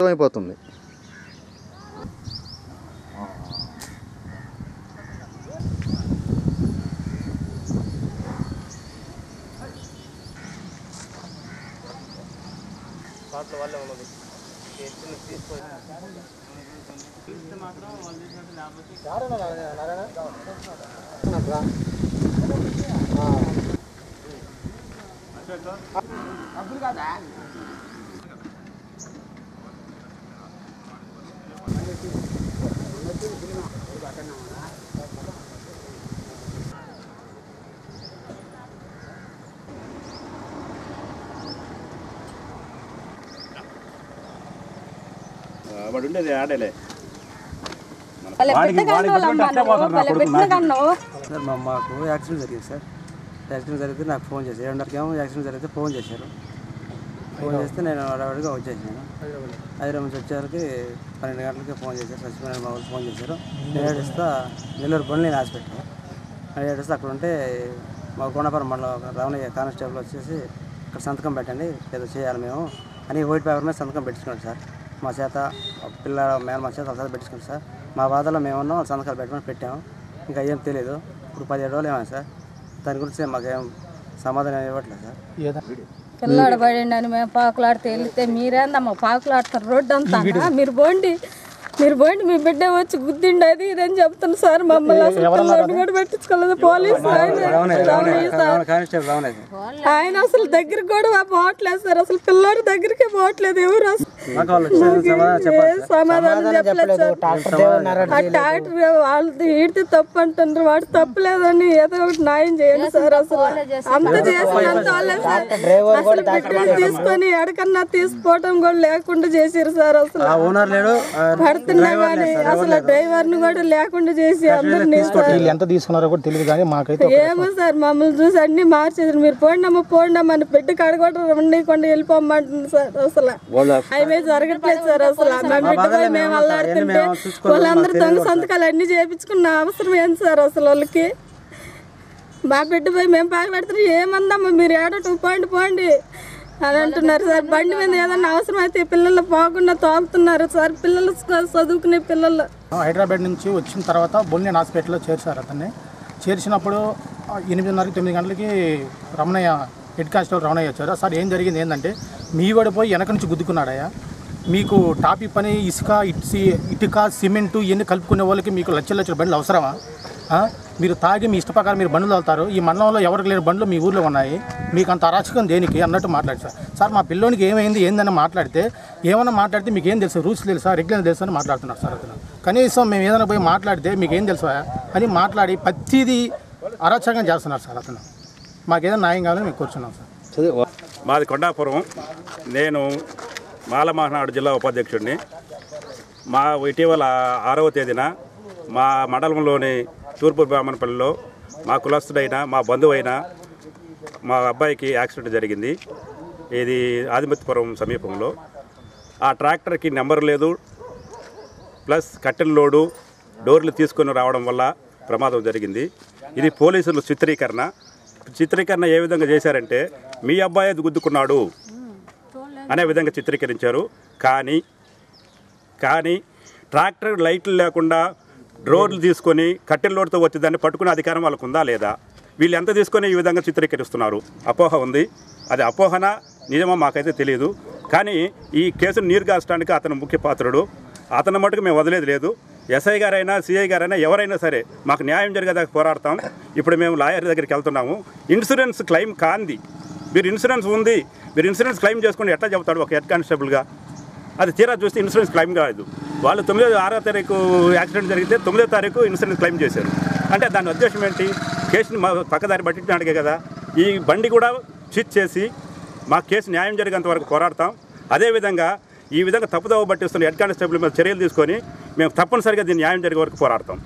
అయిపోతుంది వాడు ఉండేది ఆడేలే వాళ్ళ బిడ్డ కన్నోళ్ళమ్మా నువ్వు, వాళ్ళ బిడ్డ కన్నావు సార్ మా మాకు యాక్సిడెంట్ జరిగింది సార్ యాక్సిడెంట్ జరిగితే నాకు ఫోన్ చేశారు. ఏడున్నరకి ఏమో యాక్సిడెంట్ జరిగితే ఫోన్ చేశారు. ఫోన్ చేస్తే నేను హడావిడిగా వచ్చేసాను. హైదరాబాద్. నుంచి వచ్చేసరికి పన్నెండు గంటలకి ఫోన్ చేశారు. మా వాళ్ళు ఫోన్ చేశారు. నేను ఏడుస్తా నెల్లూరు పని నేను హాస్పిటల్. నేను ఏడుస్తే అక్కడ ఉంటే మా గుణపురం మండలం రావణయ్య కానిస్టేబుల్ వచ్చేసి ఇక్కడ సంతకం పెట్టండి ఏదో చేయాలి మేము అని వైట్ పేపర్ మీద సంతకం పెట్టించుకోండి సార్. మా చేత పిల్ల మేన మా చేత ఒకసారి పెట్టించుకోండి సార్. మా బాధలో మేము ఉన్నాం సంతకాలు పెట్టమని పెట్టాము. ఇంకా ఏం తెలియదు ఇప్పుడు పదిహేడు రోజులు ఏమైనా సార్? దాని గురించి మాకేం సమాధానం ఇవ్వట్లేదు సార్. పిల్లాడు పడిండి అని మేము పాకులాడితే వెళ్తే మీరేందమ్మా పాకులాడతారు రోడ్డు అంతా మీరు పోండి మీరు పోండి మీ బిడ్డ వచ్చి గుద్దిండి అది ఇదని చెప్తాను సార్ మమ్మల్ని అసలు కూడా పెట్టించుకోలేదు పోలీసు ఆయన. అసలు దగ్గరికి కూడా పోవట్లేదు సార్ అసలు పిల్లాడి దగ్గరికి పోవట్లేదు ఎవరు సమాధానం చెప్పలేదు ఆ డాక్టర్ వాళ్ళది ఈడితే తప్పు అంటున్నారు వాడు తప్పులేదని ఏదో ఒకటి న్యాయం చేయండి సార్ అసలు. అంత చేసినంత వాళ్ళే సార్. అసలు బిడ్డని తీసుకొని ఎడకన్నా తీసుకోవడం కూడా లేకుండా చేసిరు సార్ అసలు. ఆ ఓనర్ లేడు ఆ పడుతున్నా కానీ అసలు డ్రైవర్ని కూడా లేకుండా చేసి అందరినీ ఎంత తీసుకున్నారో కూడా తెలియదు కానీ మాకైతే ఏమో సార్ మమ్మల్ని చూసి అన్ని మార్చేసారు మీరు పోండమ్మ పోండమ్మ అని పెట్టి కడగొట్ట ఉండకుండా వెళ్ళిపోమంటుంది సార్ అసలు. అవి జరగట్లేదు సార్ అసలు. మా బిడ్డ పోయి మేము అల్లాడుతుంటే వాళ్ళందరూ దొంగ సంతకాలు అన్ని చేయించుకున్న అవసరం ఏంటి సార్ అసలు వాళ్ళకి? మా బిడ్డ పోయి మేము పాకలాడుతున్నాం ఏమందమ్మా మీరు ఏడటం పోండి పోండి. అని అంటున్నారు సార్. బండి మీద ఏదన్నా అవసరం అయితే పిల్లలు పోకుండా తోలుతున్నారు సార్. పిల్లలు చదువుకునే పిల్లలు. హైదరాబాద్ నుంచి వచ్చిన తర్వాత బొల్లినేని హాస్పిటల్లో చేర్చారు అతన్ని. చేర్చినప్పుడు ఎనిమిదిన్నర తొమ్మిది గంటలకి రమణయ్య హెడ్ కానిస్టేబుల్ రమణయ్య వచ్చారు. సార్ ఏం జరిగింది? ఏంటంటే మీ వాడిపోయి వెనక నుంచి గుద్దుకున్నాడయ్యా. మీకు టాపీ పని ఇసుక ఇట్సి ఇటుక సిమెంటు ఇవన్నీ కలుపుకునే వాళ్ళకి మీకు లక్షల లక్షల బండ్లు అవసరమా? మీరు తాగి మీ ఇష్ట ప్రకారం మీరు బండ్లు వెళ్తారు ఈ మండలంలో ఎవరికి లేని బండ్లు మీ ఊర్లో ఉన్నాయి. మీకు అంత అరాచకం దేనికి? అన్నట్టు మాట్లాడు సార్. సార్ మా పిల్లోనికి ఏమైంది ఏందని మాట్లాడితే ఏమైనా మాట్లాడితే మీకు ఏం తెలుసు? రూల్స్ తెలుసా రెగ్యులర్ తెలుసు అని మాట్లాడుతున్నారు సార్ అతను. కనీసం మేము ఏదైనా పోయి మాట్లాడితే మీకు ఏం తెలుసా అని మాట్లాడి ప్రతిదీ అరాచకంగా చేస్తున్నారు సార్ అతను. మాకు ఏదైనా న్యాయం కావాలని మేము కూర్చున్నాం సార్. మాది కొండాపురం. నేను మాలమహనాడు జిల్లా ఉపాధ్యక్షుడిని. మా ఇటీవల ఆరవ తేదీన మా మండలంలోని తూర్పు బ్రాహ్మణపల్లిలో మా కులస్తుడైన మా బంధువైన మా అబ్బాయికి యాక్సిడెంట్ జరిగింది. ఇది ఆదిమత్యపురం సమీపంలో. ఆ ట్రాక్టర్కి నెంబర్ లేదు. ప్లస్ కట్టెల లోడు డోర్లు తీసుకొని రావడం వల్ల ప్రమాదం జరిగింది. ఇది పోలీసులు చిత్రీకరణ. చిత్రీకరణ ఏ విధంగా చేశారంటే మీ అబ్బాయి గుద్దుకున్నాడు అనే విధంగా చిత్రీకరించారు. కానీ కానీ ట్రాక్టర్ లైట్లు లేకుండా రోడ్లు తీసుకొని కట్టెల రోడ్తో వచ్చి దాన్ని పట్టుకునే అధికారం వాళ్ళకు ఉందా లేదా? వీళ్ళు ఎంత తీసుకొని ఈ విధంగా చిత్రీకరిస్తున్నారు? అపోహ ఉంది. అది అపోహన? నిజమో? మాకైతే తెలియదు కానీ ఈ కేసును నీరుగార్చడానికి అతను ముఖ్య పాత్రుడు. అతను మటుకు మేము వదిలేదు లేదు. ఎస్ఐ గారైనా సిఐ గారైనా ఎవరైనా సరే మాకు న్యాయం జరిగేదాకా పోరాడతాం. ఇప్పుడు మేము లాయర్ దగ్గరికి వెళ్తున్నాము. ఇన్సూరెన్స్ క్లెయిమ్ కాంది. మీరు ఇన్సూరెన్స్ ఉంది. మీరు ఇన్సూరెన్స్ క్లెయిమ్ చేసుకుని ఎట్లా చెబుతాడు ఒక హెడ్ కానిస్టేబుల్గా? అది తీరా చూస్తే ఇన్సూరెన్స్ క్లెయిమ్ కాదు. వాళ్ళు తొమ్మిదో ఆరో తారీఖు యాక్సిడెంట్ జరిగితే తొమ్మిదో తారీఖు ఇన్సూరెన్స్ క్లెయిమ్ చేశారు. అంటే దాని ఉద్దేశం ఏంటి? కేసుని మా పక్కదారి పట్టించడానికే కదా. ఈ బండి కూడా చిట్ చేసి మా కేసు న్యాయం జరిగేంత వరకు పోరాడతాం. అదేవిధంగా ఈ విధంగా తప్పుదోవ పట్టిస్తున్న హెడ్ కానిస్టేబుల్ మీద చర్యలు తీసుకొని మేము తప్పనిసరిగా దీన్ని న్యాయం జరిగే వరకు పోరాడతాం.